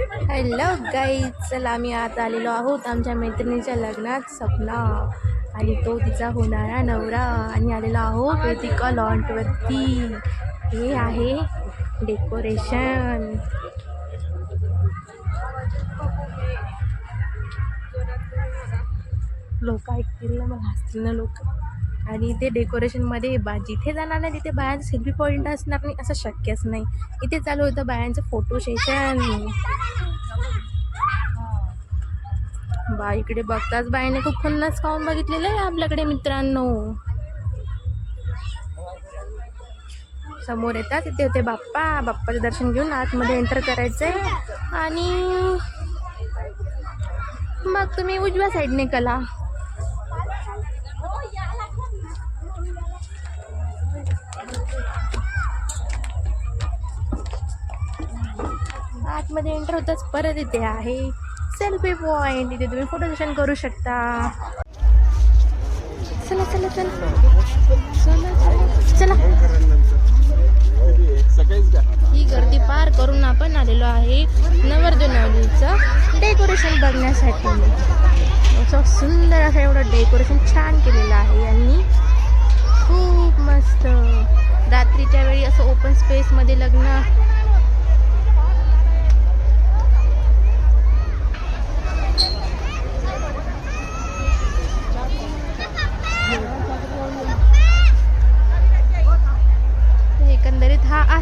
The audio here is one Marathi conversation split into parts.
हॅलो गाईज चला आम्ही आता आलेलो आहोत आमच्या मैत्रिणीच्या लग्नात सपना. आणि तो तिचा होणारा नवरा. आणि आलेलो आहोत वेदिका लॉन्टवरती हे आहे डेकोरेशन लोक ऐकतील ना मला हसतील ना लोक. आणि इथे डेकोरेशनमध्ये बा जिथे जाणार नाही तिथे बायांचं सेल्फी पॉईंट असणार नाही असं शक्यच नाही. इथे चालू होतं बायांचं फोटो सेशन बा इकडे बघताच बाईने खूप खुन्नस खाऊन बघितलेलं आहे आपल्याकडे मित्रांनो. समोर येतात तिथे होते बाप्पा. बाप्पाचं दर्शन घेऊन आतमध्ये एंटर करायचंय. आणि मग तुम्ही उजव्या साईडने कला आतमध्ये एंटर होताच परत इथे आहे. सेल्फी पॉइंट इथे तुम्ही फोटो सेशन करू शकता. चला चला चला. चला. चला ही गर्दी पार करून आपण आलेलो आहे नवरदेव डेकोरेशन बघण्यासाठी. असं सुंदर असं एवढं डेकोरेशन छान केलेलं आहे यांनी. खूप मस्त. रात्रीच्या वेळी असं ओपन स्पेसमध्ये लग्न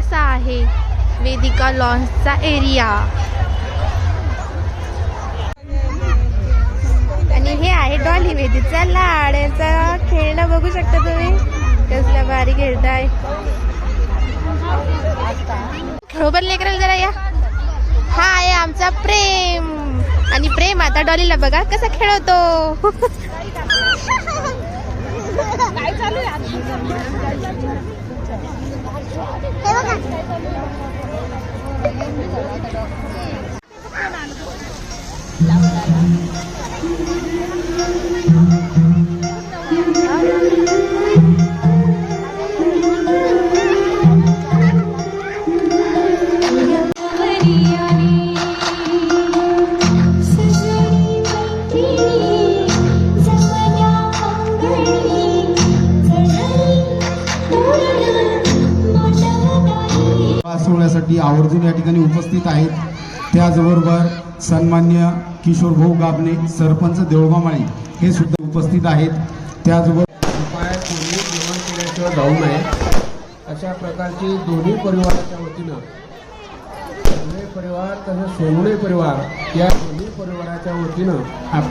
असा आहे वेदिका लॉन्सचा एरिया. आणि हे आहे डॉली वेदीचा लाड. याचा खेळणं बघू शकता तुम्ही. कसल्या भारी खेळताय. खेळोबर लेकराला जरा या. हा आहे आमचा प्रेम. आणि प्रेम आता डॉलीला बघा कसा खेळवतो पास सोहळ्यासाठी आवर्जून या ठिकाणी उपस्थित आहेत. त्याचबरोबर सन्मान्य किशोर भाऊ गाबणे सरपंच देऊळगामाळी हे सुद्धा उपस्थित आहेत. त्याचबरोबर उपाय कोणी जेवण केल्याशिवाय जाऊ नये अशा प्रकारची दोन्ही परिवाराच्या वतीनं परिवार तसेच सोनवणे परिवार या दोन्ही परिवाराच्या वतीनं आपली